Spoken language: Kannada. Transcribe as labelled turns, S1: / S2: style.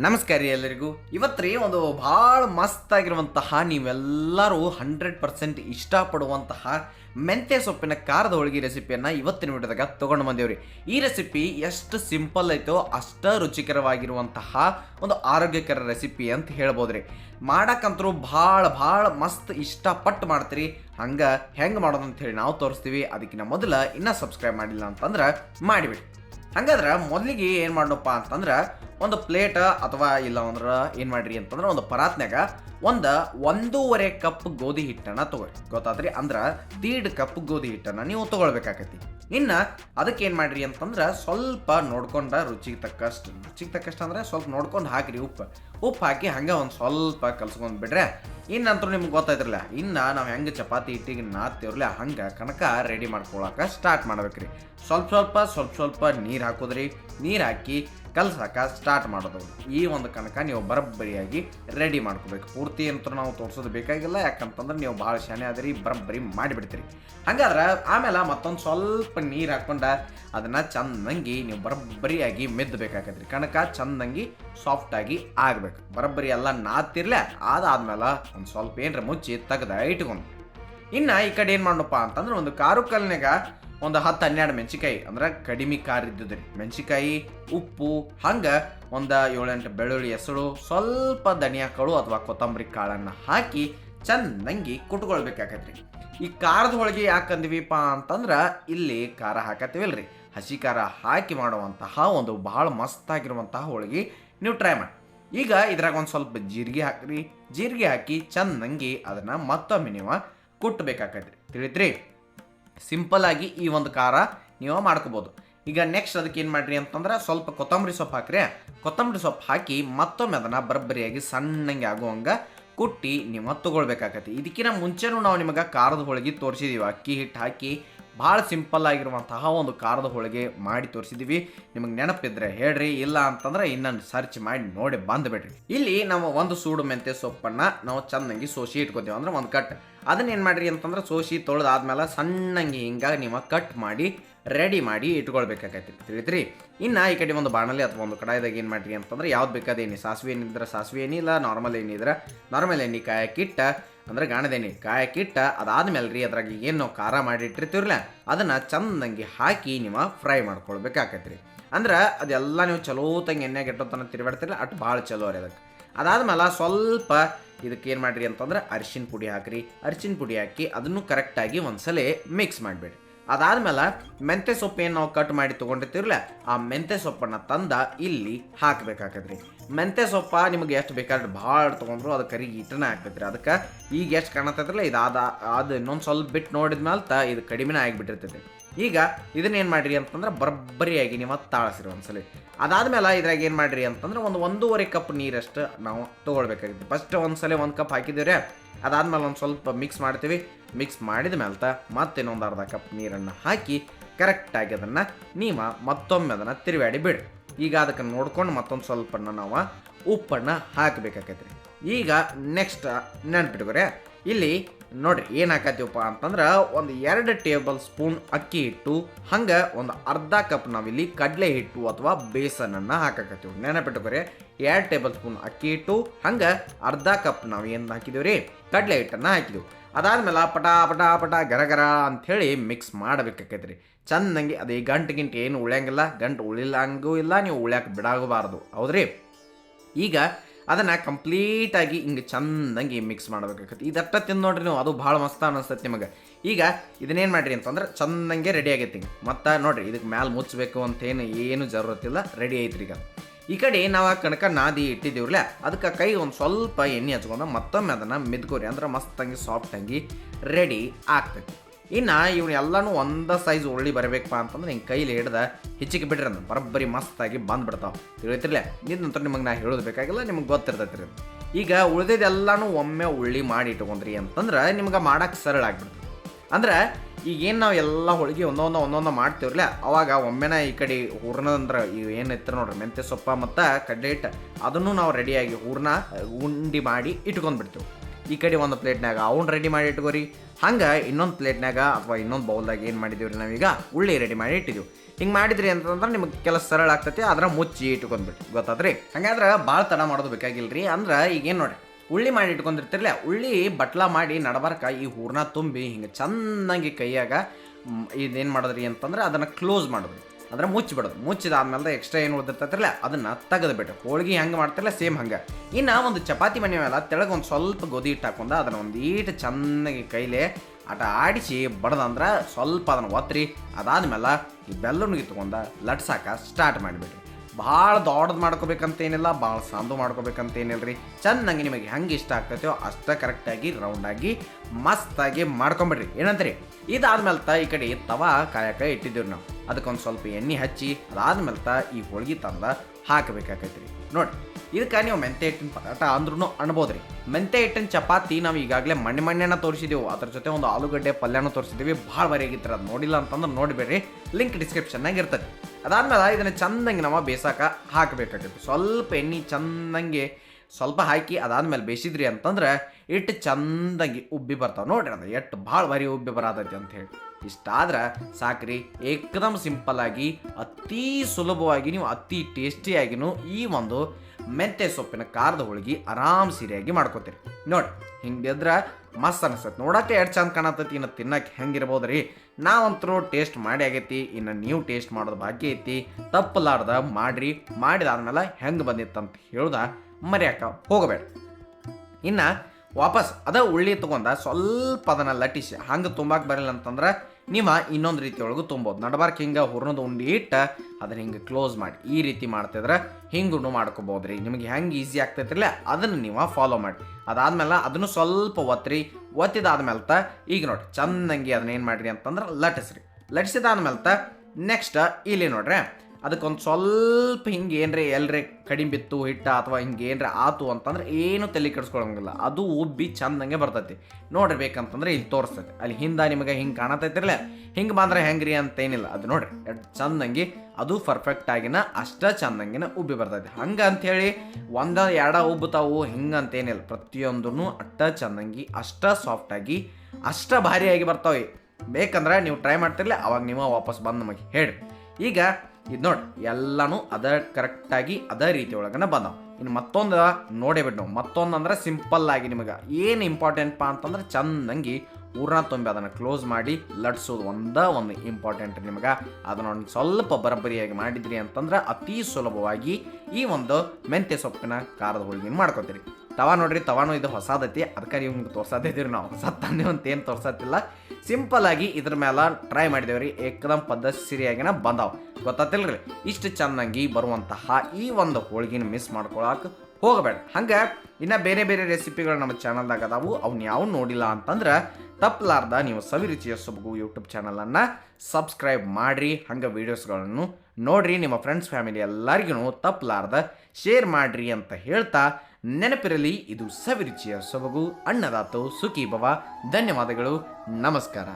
S1: ನಮಸ್ಕಾರ ರೀ ಎಲ್ಲರಿಗೂ. ಇವತ್ತು ರೀ ಒಂದು ಭಾಳ ಮಸ್ತ್ ಆಗಿರುವಂತಹ ನೀವೆಲ್ಲರೂ ಹಂಡ್ರೆಡ್ ಪರ್ಸೆಂಟ್ ಇಷ್ಟಪಡುವಂತಹ ಮೆಂತ್ಯ ಸೊಪ್ಪಿನ ಖಾರದ ಹೋಳಿಗೆ ರೆಸಿಪಿಯನ್ನು ಇವತ್ತಿನ ವಿಡಿಯೋದಾಗ ತೊಗೊಂಡು ಬಂದೇವ್ರಿ. ಈ ರೆಸಿಪಿ ಎಷ್ಟು ಸಿಂಪಲ್ ಐತೋ ಅಷ್ಟು ರುಚಿಕರವಾಗಿರುವಂತಹ ಒಂದು ಆರೋಗ್ಯಕರ ರೆಸಿಪಿ ಅಂತ ಹೇಳ್ಬೋದು ರೀ ಮಾಡೋಕ್ಕಂತರೂ ಭಾಳ ಭಾಳ ಮಸ್ತ್ ಇಷ್ಟಪಟ್ಟು ಮಾಡ್ತೀರಿ. ಹಂಗೆ ಹೆಂಗೆ ಮಾಡೋದು ಅಂತ ಹೇಳಿ ನಾವು ತೋರಿಸ್ತೀವಿ. ಅದಕ್ಕಿಂತ ಮೊದಲು ಇನ್ನೂ ಸಬ್ಸ್ಕ್ರೈಬ್ ಮಾಡಿಲ್ಲ ಅಂತಂದ್ರೆ ಮಾಡಿಬಿಡಿ. ಹಂಗಾದ್ರೆ ಮೊದಲಿಗೆ ಏನು ಮಾಡೋಣಪ್ಪ ಅಂತಂದ್ರೆ ಒಂದು ಪ್ಲೇಟ್ ಅಥವಾ ಇಲ್ಲ ಅಂದ್ರೆ ಏನು ಮಾಡ್ರಿ ಅಂತಂದ್ರೆ ಒಂದು ಪರಾತ್ನಾಗ ಒಂದು ಒಂದೂವರೆ ಕಪ್ ಗೋಧಿ ಹಿಟ್ಟನ್ನ ತಗೋರಿ ಗೊತ್ತಾದ್ರಿ ಅಂದ್ರೆ ದೀಡ್ ಕಪ್ ಗೋಧಿ ಹಿಟ್ಟನ್ನ ನೀವು ತಗೊಳ್ಬೇಕಾಕತಿ. ಇನ್ನು ಅದಕ್ಕೆ ಏನು ಮಾಡ್ರಿ ಅಂತಂದ್ರೆ ಸ್ವಲ್ಪ ನೋಡ್ಕೊಂಡ ರುಚಿಗೆ ತಕ್ಕಷ್ಟು ರುಚಿಗೆ ತಕ್ಕಷ್ಟು ಅಂದ್ರೆ ಸ್ವಲ್ಪ ನೋಡ್ಕೊಂಡು ಹಾಕಿರಿ ಉಪ್ಪು. ಉಪ್ಪು ಹಾಕಿ ಹಂಗೆ ಒಂದು ಸ್ವಲ್ಪ ಕಲ್ಸ್ಕೊಂಡು ಬಿಡ್ರೆ ಇನ್ನಂತರೂ ನಿಮ್ಗೆ ಗೊತ್ತಾಯ್ತಿರಲ್ಲ ಇನ್ನ ನಾವು ಹೆಂಗೆ ಚಪಾತಿ ಹಿಟ್ಟಿಗೆ ನಾದ್ತೀವ್ರಲ್ಲ ಹಂಗೆ ಕಣಕ ರೆಡಿ ಮಾಡ್ಕೊಳಕ್ಕೆ ಸ್ಟಾರ್ಟ್ ಮಾಡ್ಬೇಕ್ರಿ. ಸ್ವಲ್ಪ ಸ್ವಲ್ಪ ಸ್ವಲ್ಪ ಸ್ವಲ್ಪ ನೀರು ಹಾಕೋದ್ರಿ. ನೀರು ಹಾಕಿ ಕಲ್ಸಾಕ ಸ್ಟಾರ್ಟ್ ಮಾಡೋದು. ಈ ಒಂದು ಕನಕ ನೀವು ಬರಬ್ಬರಿಯಾಗಿ ರೆಡಿ ಮಾಡ್ಕೋಬೇಕು. ಪೂರ್ತಿ ಅಂತೂ ನಾವು ತೋರಿಸೋದು ಬೇಕಾಗಿಲ್ಲ, ಯಾಕಂತಂದ್ರೆ ನೀವು ಭಾಳ ಶಾನೆ ಆದ್ರಿ, ಬರಬ್ಬರಿ ಮಾಡಿಬಿಡ್ತೀರಿ. ಹಂಗಾದ್ರೆ ಆಮೇಲೆ ಮತ್ತೊಂದು ಸ್ವಲ್ಪ ನೀರು ಹಾಕ್ಕೊಂಡ ಅದನ್ನು ಚಂದಂಗಿ ನೀವು ಬರಬ್ಬರಿಯಾಗಿ ಮೆದ್ದಬೇಕಾಗತ್ರಿ ಕಣಕ ಚಂದಂಗಿ ಸಾಫ್ಟಾಗಿ ಆಗ್ಬೇಕು. ಬರಬ್ಬರಿ ಎಲ್ಲ ನಾದ್ತಿರ್ಲೆ, ಅದಾದ್ಮೇಲೆ ಒಂದು ಸ್ವಲ್ಪ ಏನರ ಮುಚ್ಚಿ ತೆಗ್ದ ಇಟ್ಕೊಂಡು. ಇನ್ನು ಈ ಕಡೆ ಏನು ಮಾಡಪ್ಪ ಅಂತಂದ್ರೆ ಒಂದು ಕಾರು ಒಂದು ಹತ್ತು ಹನ್ನೆರಡು ಮೆಣಸಿಕಾಯಿ ಅಂದ್ರೆ ಕಡಿಮೆ ಖಾರ ಇದ್ದಿದ್ದು ರೀ. ಮೆಣಸಿಕಾಯಿ ಉಪ್ಪು, ಹಂಗೆ ಒಂದು ಏಳೆಂಟು ಬೆಳ್ಳುಳ್ಳಿ ಹೆಸರು, ಸ್ವಲ್ಪ ಧನಿಯಾ ಕಾಳು ಅಥವಾ ಕೊತ್ತಂಬರಿ ಕಾಳನ್ನು ಹಾಕಿ ಚೆನ್ನಾಗಿ ಕುಟ್ಕೊಳ್ಬೇಕಾಗತ್ರಿ ಈ ಖಾರದ ಹೋಳಿಗೆ ಯಾಕಂದ್ವಿಪ್ಪ ಅಂತಂದ್ರೆ ಇಲ್ಲಿ ಖಾರ ಹಾಕತ್ತೀವಲ್ರಿ. ಹಸಿ ಖಾರ ಹಾಕಿ ಮಾಡುವಂತಹ ಒಂದು ಭಾಳ ಮಸ್ತಾಗಿರುವಂತಹ ಹೋಳಿಗೆ ನೀವು ಟ್ರೈ ಮಾಡಿ. ಈಗ ಇದ್ರಾಗ ಒಂದು ಸ್ವಲ್ಪ ಜೀರಿಗೆ ಹಾಕ್ರಿ. ಜೀರಿಗೆ ಹಾಕಿ ಚೆನ್ನಾಗಿ ಅದನ್ನು ಮತ್ತೊಮ್ಮೆ ನೀವು ಕುಟ್ಟಬೇಕಾಗತ್ರಿ ತಿಳಿತ್ರಿ? ಸಿಂಪಲ್ ಆಗಿ ಈ ಒಂದು ಖಾರ ನೀವು ಮಾಡ್ಕೋಬೋದು. ಈಗ ನೆಕ್ಸ್ಟ್ ಅದಕ್ಕೆ ಏನು ಮಾಡ್ರಿ ಅಂತಂದ್ರೆ ಸ್ವಲ್ಪ ಕೊತ್ತಂಬರಿ ಸೊಪ್ಪು ಹಾಕ್ರಿ. ಕೊತ್ತಂಬರಿ ಸೊಪ್ಪು ಹಾಕಿ ಮತ್ತೊಮ್ಮೆ ಅದನ್ನು ಬರಬ್ಬರಿಯಾಗಿ ಸಣ್ಣಂಗೆ ಆಗುವಂಗೆ ಕುಟ್ಟಿ ನೀವು ತಗೊಳ್ಬೇಕಾಗತ್ತೆ ಇದಕ್ಕಿಂತ ಮುಂಚೆನೂ ನಾವು ನಿಮಗೆ ಖಾರದ ಹೋಳಿಗೆ ತೋರಿಸಿದೀವಿ. ಅಕ್ಕಿ ಹಿಟ್ಟು ಹಾಕಿ ಭಾಳ ಸಿಂಪಲ್ ಆಗಿರುವಂತಹ ಒಂದು ಖಾರದ ಹೋಳಿಗೆ ಮಾಡಿ ತೋರಿಸಿದೀವಿ. ನಿಮಗೆ ನೆನಪಿದ್ರೆ ಹೇಳ್ರಿ, ಇಲ್ಲ ಅಂತಂದ್ರೆ ಇನ್ನೊಂದು ಸರ್ಚ್ ಮಾಡಿ ನೋಡಿ ಬಂದ್ಬಿಡ್ರಿ. ಇಲ್ಲಿ ನಾವು ಒಂದು ಸೂಡು ಮೆಂತೆ ಸೊಪ್ಪನ್ನು ನಾವು ಚೆನ್ನಾಗಿ ಸೋಸಿ ಇಟ್ಕೋತೀವಿ. ಅಂದ್ರೆ ಒಂದು ಕಟ್ ಅದನ್ನ ಏನು ಮಾಡ್ರಿ ಅಂತಂದ್ರೆ ಸೋಸಿ ತೊಳೆದಾದ್ಮೇಲೆ ಸಣ್ಣಂಗೆ ಹಿಂಗಾಗಿ ನೀವು ಕಟ್ ಮಾಡಿ ರೆಡಿ ಮಾಡಿ ಇಟ್ಕೊಳ್ಬೇಕಾಗೈತಿ. ತಿಳಿತ್ರಿ? ಇನ್ನು ಈ ಕಡೆ ಒಂದು ಬಾಣಲಿ ಅಥವಾ ಒಂದು ಕಡಾಯಿದಾಗ ಏನು ಮಾಡ್ರಿ ಅಂತಂದ್ರೆ ಯಾವ್ದು ಬೇಕಾದ ಸಾಸಿವೆ ಏನಿದ್ರೆ ಸಾಸಿವೆ ಏನಿಲ್ಲ ನಾರ್ಮಲ್ ಏನಿದ್ರೆ ನಾರ್ಮಲ್ ಎಣ್ಣೆ ಕಾಯಕ್ಕಿಟ್ಟ ಅಂದ್ರೆ ಗಾಣದೇನಿ ಎಣ್ಣೆ ಅದಾದ ಮೇಲೆ ರೀ ಅದ್ರಾಗ ಏನು ಖಾರ ಮಾಡಿ ಮಾಡಿಟ್ಟಿರ್ತೀವ್ರಲ್ಲ, ಅದನ್ನು ಚಂದಂಗೆ ಹಾಕಿ ನೀವು ಫ್ರೈ ಮಾಡ್ಕೊಳ್ಬೇಕಾಕೈತ್ರಿ. ಅಂದ್ರೆ ಅದೆಲ್ಲ ನೀವು ಚಲೋ ತಂಗೆ ಎಣ್ಣೆಗೆ ಇಟ್ಟೋತನ ತಿರುಗಾಡ್ತಿರಲ್ಲ, ಅಟ್ ಭಾಳ ಚಲೋ ರೀ ಅದಕ್ಕೆ ಅದಾದ್ಮೇಲೆ ಸ್ವಲ್ಪ ಇದಕ್ಕೆ ಏನು ಮಾಡ್ರಿ ಅಂತಂದ್ರೆ ಅರಿಶಿನ ಪುಡಿ ಹಾಕ್ರಿ. ಅರಿಶಿನ ಪುಡಿ ಹಾಕಿ ಅದನ್ನು ಕರೆಕ್ಟಾಗಿ ಒಂದ್ಸಲ ಮಿಕ್ಸ್ ಮಾಡಿಬಿಡಿ ಅದಾದ್ಮೇಲೆ ಮೆಂತ್ಯ ಸೊಪ್ಪು ಏನು ನಾವು ಕಟ್ ಮಾಡಿ ತೊಗೊಂಡಿರ್ತೀರಲ್ಲ ಆ ಮೆಂತ್ಯ ಸೊಪ್ಪನ್ನು ತಂದ ಇಲ್ಲಿ ಹಾಕ್ಬೇಕಾಕತ್ರಿ. ಮೆಂತೆ ಸೊಪ್ಪ ನಿಮಗೆ ಎಷ್ಟು ಬೇಕಾದ್ರೆ ಭಾಳ ತೊಗೊಂಡ್ರು ಅದು ಕರಿ ಇಟ್ಟನೇ ಆಗ್ತೈತ್ರಿ ಅದಕ್ಕೆ ಈಗ ಎಷ್ಟು ಕಾಣತೈತ್ರಲ್ಲ ಇದು ಅದ ಇನ್ನೊಂದು ಸ್ವಲ್ಪ ಬಿಟ್ಟು ನೋಡಿದ್ಮೇಲೆ ತ ಇದು ಕಡಿಮೆನೇ ಆಗಿಬಿಟ್ಟಿರ್ತೈತಿ. ಈಗ ಇದನ್ನ ಏನು ಮಾಡ್ರಿ ಅಂತಂದ್ರೆ ಬರಬ್ಬರಿಯಾಗಿ ನೀವು ತಾಳಸ್ರಿ ಒಂದ್ಸಲಿ. ಅದಾದ್ಮೇಲೆ ಇದ್ರಾಗ ಏನು ಮಾಡ್ರಿ ಅಂತಂದ್ರೆ ಒಂದು ಒಂದೂವರೆ ಕಪ್ ನೀರಷ್ಟು ನಾವು ತೊಗೊಳ್ಬೇಕಾಗಿತ್ತು. ಫಸ್ಟ್ ಒಂದ್ಸಲ ಒಂದು ಕಪ್ ಹಾಕಿದ್ದೀವ್ರಿ ಅದಾದ್ಮೇಲೆ ಒಂದು ಸ್ವಲ್ಪ ಮಿಕ್ಸ್ ಮಾಡ್ತೀವಿ. ಮಿಕ್ಸ್ ಮಾಡಿದ ಮೇಲೆ ಮತ್ತೆ ಇನ್ನೊಂದು ಅರ್ಧ ಕಪ್ ನೀರನ್ನು ಹಾಕಿ ಕರೆಕ್ಟಾಗಿ ಅದನ್ನು ನೀವ ಮತ್ತೊಮ್ಮೆ ಅದನ್ನು ತಿರುವಾಡಿ ಬಿಡಿ. ಈಗ ಅದಕ್ಕೆ ನೋಡ್ಕೊಂಡು ಮತ್ತೊಂದು ಸ್ವಲ್ಪ ನಾವು ಉಪ್ಪನ್ನು ಹಾಕಬೇಕಾಕೈತ್ರಿ. ಈಗ ನೆಕ್ಸ್ಟ್ ನೆನ್ಪಿಟ್ಕೊರೆ, ಇಲ್ಲಿ ನೋಡ್ರಿ, ಏನು ಹಾಕತ್ತೀವಪ್ಪ ಅಂತಂದ್ರೆ ಒಂದು ಎರಡು ಟೇಬಲ್ ಸ್ಪೂನ್ ಅಕ್ಕಿ ಹಿಟ್ಟು, ಹಂಗೆ ಒಂದು ಅರ್ಧ ಕಪ್ ನಾವಿಲ್ಲಿ ಕಡಲೆ ಹಿಟ್ಟು ಅಥವಾ ಬೇಸನನ್ನು ಹಾಕಕತ್ತೀವಿ. ನೆನಪಿಟ್ಟುಕೊರಿ ಎರಡು ಟೇಬಲ್ ಸ್ಪೂನ್ ಅಕ್ಕಿ ಹಿಟ್ಟು, ಹಂಗೆ ಅರ್ಧ ಕಪ್ ನಾವು ಏನು ಹಾಕಿದೀವಿ ರೀ? ಕಡಲೆ ಹಿಟ್ಟನ್ನು ಹಾಕಿದೆವು. ಅದಾದ್ಮೇಲೆ ಪಟ ಪಟ ಪಟ ಗರ ಗರ ಅಂಥೇಳಿ ಮಿಕ್ಸ್ ಮಾಡಬೇಕಾಕೈತ್ರಿ. ಚಂದಂಗೆ ಅದು ಈ ಗಂಟು ಗಿಂಟು ಏನು ಉಳಿಯಂಗಿಲ್ಲ, ಗಂಟು ಉಳಿಲಂಗೂ ಇಲ್ಲ, ನೀವು ಉಳ್ಯಾಕೆ ಬಿಡಾಗಬಾರ್ದು. ಹೌದ್ರಿ? ಈಗ ಅದನ್ನು ಕಂಪ್ಲೀಟಾಗಿ ಹಿಂಗೆ ಚಂದಂಗೆ ಮಿಕ್ಸ್ ಮಾಡಬೇಕಾಗತ್ತೆ. ಇದಟ್ಟ ತಿಂದು ನೋಡ್ರಿ ನೀವು, ಅದು ಭಾಳ ಮಸ್ತ ಅನಿಸ್ತೈತೆ ನಿಮಗೆ. ಈಗ ಇದನ್ನೇನು ಮಾಡಿರಿ ಅಂತಂದ್ರೆ ಚಂದಂಗೆ ರೆಡಿ ಆಗೈತಿ ಮತ್ತು ನೋಡ್ರಿ ಇದಕ್ಕೆ ಮ್ಯಾಲೆ ಮುಚ್ಚಬೇಕು ಅಂತೇನು ಏನು ಜರೂರತ್ತಿಲ್ಲ ರೆಡಿ ಐತ್ರಿ ಈಗ. ಈ ಕಡೆ ನಾವು ಆ ಕಣಕ ನಾದಿ ಇಟ್ಟಿದ್ದೀವ್ರಲ್ಲ, ಅದಕ್ಕೆ ಕೈ ಒಂದು ಸ್ವಲ್ಪ ಎಣ್ಣೆ ಹಚ್ಕೊಂಡು ಮತ್ತೊಮ್ಮೆ ಅದನ್ನು ಮಿದ್ಕೋರಿ. ಅಂದ್ರೆ ಮಸ್ತಂಗೆ ಸಾಫ್ಟಂಗಿ ರೆಡಿ ಆಗ್ತೈತಿ. ಇನ್ನು ಇವ್ನು ಎಲ್ಲನೂ ಒಂದೇ ಸೈಜ್ ಉಳ್ಳಿ ಬರಬೇಕಪ್ಪ ಅಂತಂದ್ರೆ ಹಿಂಗೆ ಕೈಲಿ ಹಿಡ್ದ ಹೆಚ್ಚಿಗೆ ಬಿಡ್ರಿ ಅಂದ್ರೆ ಬರೋಬ್ಬರಿ ಮಸ್ತಾಗಿ ಬಂದ್ಬಿಡ್ತಾವೆ. ತಿಳಿತಿರ್ಲೆ ನಿನ್ನ ನಂತರ ನಿಮಗೆ ನಾ ಹೇಳೋದು ಬೇಕಾಗಿಲ್ಲ, ನಿಮಗೆ ಗೊತ್ತಿರ್ತೈತಿ ರೀ ಈಗ ಉಳಿದಿದ್ದೆಲ್ಲನೂ ಒಮ್ಮೆ ಉಳ್ಳಿ ಮಾಡಿ ಇಟ್ಕೊಂಡ್ರಿ ಅಂತಂದ್ರೆ ನಿಮ್ಗೆ ಮಾಡಕ್ಕೆ ಸರಳ ಆಗ್ಬಿಡ್ತು ಅಂದ್ರೆ ಈಗ ಏನು ನಾವು ಎಲ್ಲ ಹೋಳಿಗೆ ಒಂದೊಂದು ಒಂದೊಂದು ಮಾಡ್ತೀವ್ರಲ್ಲ ಅವಾಗ ಒಮ್ಮೆನ ಈ ಕಡೆ ಹೂರ್ಣ ಅಂದ್ರೆ ಇವು ಏನು ಇತ್ತು ನೋಡ್ರಿ, ಮೆಂತ್ಯ ಸೊಪ್ಪ ಮತ್ತು ಕಡ್ಲೆ ಹಿಟ್ಟು, ಅದನ್ನು ನಾವು ರೆಡಿಯಾಗಿ ಹೂರ್ಣ, ಉಂಡಿ ಮಾಡಿ ಇಟ್ಕೊಂಡ್ಬಿಡ್ತೀವಿ. ಈ ಕಡೆ ಒಂದು ಪ್ಲೇಟ್ನಾಗ ಅವ್ನು ರೆಡಿ ಮಾಡಿ ಇಟ್ಕೋರಿ. ಹಂಗೆ ಇನ್ನೊಂದು ಪ್ಲೇಟ್ನಾಗ ಅಥವಾ ಇನ್ನೊಂದು ಬೌಲ್ದಾಗ ಏನು ಮಾಡಿದೀವಿ ನಾವೀಗ? ಉಳ್ಳಿ ರೆಡಿ ಮಾಡಿ ಇಟ್ಟಿದ್ದೀವಿ ಹಿಂಗೆ ಮಾಡಿದ್ರಿ ಅಂತಂದ್ರೆ ನಿಮಗೆ ಕೆಲಸ ಸರಳ ಆಗ್ತೈತಿ, ಅದರ ಮುಚ್ಚಿ ಇಟ್ಕೊಂಡ್ಬಿಟ್ಟು ಗೊತ್ತಾದ್ರಿ ಹಂಗಾದ್ರೆ ಭಾಳ ತಡ ಮಾಡೋದು ಬೇಕಾಗಿಲ್ರಿ. ಅಂದ್ರೆ ಈಗೇನು ನೋಡ್ರಿ, ಉಳ್ಳಿ ಮಾಡಿ ಇಟ್ಕೊಂಡಿರ್ತಿರ್ಲ, ಉಳ್ಳಿ ಬಟ್ಲ ಮಾಡಿ ನಡಬರ್ಕ ಈ ಹೂರ್ನ ತುಂಬಿ ಹಿಂಗೆ ಚೆನ್ನಾಗಿ ಕೈಯಾಗ ಇದೇನು ಮಾಡಿದ್ರಿ ಅಂತಂದ್ರೆ ಅದನ್ನು ಕ್ಲೋಸ್ ಮಾಡೋದು ಅಂದ್ರೆ ಮುಚ್ಚಿಬಿಡೋದು. ಮುಚ್ಚಿದಾದ್ಮೇಲೆ ಎಕ್ಸ್ಟ್ರಾ ಏನು ಉಳಿದಿರ್ತೈತ್ರಲ್ಲ ಅದನ್ನು ತೆಗೆದುಬಿಟ್ಟು. ಹೋಳಿಗೆ ಹೆಂಗೆ ಮಾಡ್ತಿರಲ್ಲ ಸೇಮ್ ಹಂಗೆ. ಇನ್ನು ಒಂದು ಚಪಾತಿ ಮನೆ ಮೇಲೆ ತೆಳಗೆ ಒಂದು ಸ್ವಲ್ಪ ಗೋಧಿ ಹಿಟ್ಟು ಹಾಕೊಂಡು ಅದನ್ನು ಒಂದು ಈಟು ಚೆನ್ನಾಗಿ ಕೈಲಿ ಆಟ ಆಡಿಸಿ ಬಡ್ದಂದ್ರೆ ಸ್ವಲ್ಪ ಅದನ್ನು ಒತ್ತರಿ ಅದಾದ್ಮೇಲೆ ಈ ಬೆಲ್ಲನಿಗೆ ತಗೊಂಡ ಲಟ್ಸಾಕ ಸ್ಟಾರ್ಟ್ ಮಾಡಿಬಿಡ್ರಿ. ಭಾಳ ದೊಡ್ಡದು ಮಾಡ್ಕೋಬೇಕಂತ ಏನಿಲ್ಲ, ಭಾಳ ಸಾಂದು ಮಾಡ್ಕೋಬೇಕಂತ ಏನಿಲ್ಲ ರೀ ಚೆನ್ನಾಗಿ ನಿಮಗೆ ಹೆಂಗೆ ಇಷ್ಟ ಆಗ್ತೈತೋ ಅಷ್ಟೇ ಕರೆಕ್ಟಾಗಿ ರೌಂಡಾಗಿ ಮಸ್ತಾಗಿ ಮಾಡ್ಕೊಂಬಿಡ್ರಿ. ಏನಂತೀರಿ? ಇದಾದ್ಮೇಲೆ ತ ಈ ಕಡೆ ತವಾ, ಕಾಯಕ ಇಟ್ಟಿದ್ದೀವಿ ನಾವು. ಅದಕ್ಕೊಂದು ಸ್ವಲ್ಪ ಎಣ್ಣೆ ಹಚ್ಚಿ ಅದಾದ್ಮೇಲೆ ಈ ಹೋಳ್ಗೆ ತಂದ ಹಾಕಬೇಕಾಕೈತಿ ರೀ ನೋಡಿ, ಇದಕ್ಕೆ ನೀವು ಮೆಂತೆ ಹಿಟ್ಟಿನ ಪದಾರ್ಥ ಅಂದ್ರೂ ಅನ್ಬೋದು ರೀ ಮೆಂತೆ ಹಿಟ್ಟಿನ ಚಪಾತಿ ನಾವು ಈಗಾಗಲೇ ಮಣ್ಣೆ ಮಣ್ಣೆನ ತೋರಿಸಿದೆವು. ಅದ್ರ ಜೊತೆ ಒಂದು ಆಲೂಗಡ್ಡೆ ಪಲ್ಯನೂ ತೋರಿಸಿದ್ದೀವಿ ಭಾಳ ಬರಿಯಾಗಿತ್ತು ಅದು ನೋಡಿಲ್ಲ ಅಂತಂದ್ರೆ ನೋಡಿಬೇಡ್ರಿ. ಲಿಂಕ್ ಡಿಸ್ಕ್ರಿಪ್ಷನ್ನಾಗ ಇರ್ತದೆ. ಅದಾದ್ಮೇಲೆ ಇದನ್ನು ಚಂದಂಗೆ ನಾವು ಬೇಸಾಕ ಹಾಕಬೇಕಾಗುತ್ತೆ ಸ್ವಲ್ಪ ಎಣ್ಣೆ ಚಂದಂಗೆ ಸ್ವಲ್ಪ ಹಾಕಿ ಅದಾದ್ಮೇಲೆ ಬೇಯಿಸಿದ್ರಿ ಅಂತಂದ್ರೆ ಇಟ್ಟು ಚಂದಾಗಿ ಉಬ್ಬಿ ಬರ್ತಾವೆ. ನೋಡ್ರಿ ಅಂದ್ರೆ ಎಷ್ಟು ಭಾಳ ಭಾರಿ ಉಬ್ಬಿ ಬರತೈತಿ ಅಂತ ಹೇಳಿ. ಇಷ್ಟಾದ್ರೆ ಸಾಕ್ರಿ, ಏಕದಮ್ ಸಿಂಪಲ್ ಆಗಿ, ಅತಿ ಸುಲಭವಾಗಿ ನೀವು ಅತಿ ಟೇಸ್ಟಿಯಾಗಿನೂ ಈ ಒಂದು ಮೆಂತ್ಯ ಸೊಪ್ಪಿನ ಖಾರದ ಹೋಳಿಗೆ ಆರಾಮ್ ಸೀರಿಯಾಗಿ ಮಾಡ್ಕೋತೀರಿ. ನೋಡಿ, ಹಿಂಗೆ ಇದ್ರೆ ಮಸ್ತ್ ಅನಿಸ್ತೈತಿ ನೋಡಕ್ಕೆ ಎರಡು ಚಂದ ಕಾಣತೈತಿ, ಇನ್ನು ತಿನ್ನಕ್ಕೆ ಹೆಂಗಿರ್ಬೋದು ರೀ? ನಾವಂತರೂ ಟೇಸ್ಟ್ ಮಾಡಿ ಆಗೈತಿ, ಇನ್ನು ನೀವು ಟೇಸ್ಟ್ ಮಾಡೋದು ಬಾಕಿ ಐತಿ. ತಪ್ಪಲಾರ್ದ ಮಾಡ್ರಿ, ಮಾಡಿದಾದ್ಮೇಲೆ ಹೆಂಗೆ ಬಂದಿತ್ತಂತ ಹೇಳ್ದ ಮರ್ಯಾಕ ಹೋಗಬೇಡ. ಇನ್ನು ವಾಪಸ್ ಅದ ಉಳ್ಳಿ ತಗೊಂಡ. ಸ್ವಲ್ಪ ಅದನ್ನ ಲಟ್ಟಿಸಿ. ಹಂಗೆ ತುಂಬಾಕ್ ಬರಲಿಲ್ಲ ಅಂತಂದ್ರೆ ನೀವು ಇನ್ನೊಂದು ರೀತಿ ಒಳಗೂ ತುಂಬೋದು. ನಡಬಾರ್ಕ್ ಹಿಂಗೆ ಹುರ್ನದ ಉಂಡಿ ಇಟ್ಟು ಅದನ್ನ ಹಿಂಗೆ ಕ್ಲೋಸ್ ಮಾಡಿ. ಈ ರೀತಿ ಮಾಡ್ತಿದ್ರೆ ಹಿಂಗೂ ಮಾಡ್ಕೋಬೋದು ರೀ ನಿಮಗೆ ಹೆಂಗೆ ಈಸಿ ಆಗ್ತೈತಿರಲ್ಲ ಅದನ್ನು ನೀವು ಫಾಲೋ ಮಾಡಿ. ಅದಾದ್ಮೇಲೆ ಅದನ್ನು ಸ್ವಲ್ಪ ಒತ್ತಿರಿ ಒತ್ತಿದಾದ್ಮೇಲೆ ತ ಈಗ ನೋಡಿ ಚಂದಂಗಿ ಅದನ್ನ ಏನು ಮಾಡಿರಿ ಅಂತಂದ್ರೆ ಲಟ್ಟಿಸ್ರಿ. ಲಟ್ಟಿಸಿದಾದ್ಮೇಲೆ ತ ನೆಕ್ಸ್ಟ್ ಇಲ್ಲಿ ನೋಡ್ರಿ. ಅದಕ್ಕೊಂದು ಸ್ವಲ್ಪ ಹಿಂಗೆ ಏನ್ರಿ ಎಲ್ರೆ ಕಡಿಮೆ ಬಿತ್ತು, ಹಿಟ್ಟ ಅಥವಾ ಹಿಂಗೆ ಏನರ ಆತು ಅಂತಂದ್ರೆ ಏನು ತಲೆ ಕೆಡಿಸ್ಕೊಳಂಗಿಲ್ಲ. ಅದು ಉಬ್ಬಿ ಚಂದಂಗೆ ಬರ್ತೈತಿ. ನೋಡ್ರಿ ಬೇಕಂತಂದ್ರೆ ಇಲ್ಲಿ ತೋರಿಸ್ತೈತಿ. ಅಲ್ಲಿ ಹಿಂದ ನಿಮಗೆ ಹಿಂಗೆ ಕಾಣತೈತಿರಲ್ಲ ಹಿಂಗೆ ಬಂದ್ರೆ ಹೆಂಗ್ರಿ ಅಂತ ಏನಿಲ್ಲ ಅದು ನೋಡ್ರಿ ಚಂದಂಗಿ, ಅದು ಪರ್ಫೆಕ್ಟ್ ಆಗಿನ ಅಷ್ಟ ಚಂದಂಗಿನ ಉಬ್ಬಿ ಬರ್ತೈತಿ. ಹಂಗೆ ಅಂಥೇಳಿ ಒಂದ, ಎರಡ ಉಬ್ಬುತ್ತಾವು ಹಿಂಗೆ ಅಂತೇನಿಲ್ಲ. ಪ್ರತಿಯೊಂದೂ ಅಷ್ಟ ಚಂದಂಗಿ, ಅಷ್ಟ ಸಾಫ್ಟಾಗಿ ಅಷ್ಟ ಭಾರಿಯಾಗಿ ಬರ್ತಾವೆ. ಬೇಕಂದ್ರೆ ನೀವು ಟ್ರೈ ಮಾಡ್ತಿರ್ಲಿ, ಅವಾಗ ನೀವು ವಾಪಸ್ ಬಂದು ನಮಗೆ ಹೇಳಿ ಈಗ ಇದು ನೋಡಿ, ಎಲ್ಲನೂ ಅದ ಕರೆಕ್ಟಾಗಿ ಅದೇ ರೀತಿ ಒಳಗನ ಬಂದವು. ಇನ್ನು ಮತ್ತೊಂದು ನೋಡೇ ಬಿಟ್ಟು ಮತ್ತೊಂದು ಅಂದ್ರೆ ಸಿಂಪಲ್ ಆಗಿ ನಿಮಗೆ. ಏನು ಇಂಪಾರ್ಟೆಂಟ್ಪಾ ಅಂತಂದ್ರೆ ಚಂದಂಗಿ ಊರ್ನ ತುಂಬಿ ಅದನ್ನು ಕ್ಲೋಸ್ ಮಾಡಿ ಲಟ್ಸೋದು ಒಂದೇ ಒಂದು ಇಂಪಾರ್ಟೆಂಟ್ ನಿಮಗೆ. ಅದನ್ನ ಒಂದು ಸ್ವಲ್ಪ ಬರಬರಿಯಾಗಿ ಮಾಡಿದ್ರಿ ಅಂತಂದ್ರೆ ಅತಿ ಸುಲಭವಾಗಿ ಈ ಒಂದು ಮೆಂತ್ಯ ಸೊಪ್ಪಿನ ಖಾರದ ಹೋಳಿಗೆ ಮಾಡ್ಕೊತೀರಿ. ತವಾ ನೋಡ್ರಿ, ತವಾನು ಇದು ಹೊಸದೈತಿ. ಅದಕ್ಕೆ ನಿಮ್ಗೆ ತೋರ್ಸತ್ತಿದ್ದೀರಿ ನಾವು. ಹೊಸ ತಂದೆ ಅಂತ ಏನು ತೋರ್ಸತ್ತಿಲ್ಲ ಸಿಂಪಲ್ ಆಗಿ ಇದ್ರ ಮೇಲೆ ಟ್ರೈ ಮಾಡಿದೇವ್ರಿ ಏಕದಮ್ ಪದ್ಧತಿ ಸಿರಿಯಾಗಿನ ಬಂದಾವ್. ಗೊತ್ತಾತಿಲ್ರಿ? ಇಷ್ಟು ಚೆನ್ನಾಗಿ ಬರುವಂತಹ ಈ ಒಂದು ಹೋಳಿಗೆನ ಮಿಸ್ ಮಾಡ್ಕೊಳಕ್ಕೆ ಹೋಗಬೇಡ. ಹಂಗೆ ಇನ್ನು ಬೇರೆ ಬೇರೆ ರೆಸಿಪಿಗಳು ನಮ್ಮ ಚಾನಲ್ದಾಗ ಅದಾವು. ಅವ್ನು ಯಾವ ನೋಡಿಲ್ಲ ಅಂತಂದ್ರೆ ತಪ್ಪಲಾರ್ದ ನೀವು ಸವಿರುಚಿಯ ಸೊಬಗು ಯೂಟ್ಯೂಬ್ ಚಾನಲನ್ನು ಸಬ್ಸ್ಕ್ರೈಬ್ ಮಾಡಿರಿ. ಹಂಗೆ ವೀಡಿಯೋಸ್ಗಳನ್ನು ನೋಡಿರಿ. ನಿಮ್ಮ ಫ್ರೆಂಡ್ಸ್ ಫ್ಯಾಮಿಲಿ ಎಲ್ಲರಿಗೂ ತಪ್ಪಲಾರ್ದ ಶೇರ್ ಮಾಡ್ರಿ ಅಂತ ಹೇಳ್ತಾ ನೆನಪಿರಲಿ ಇದು ಸವಿರುಚಿಯ ಸೊಬಗು ಅಣ್ಣದಾತು ಸುಖಿ ಭವ ಧನ್ಯವಾದಗಳು ನಮಸ್ಕಾರ.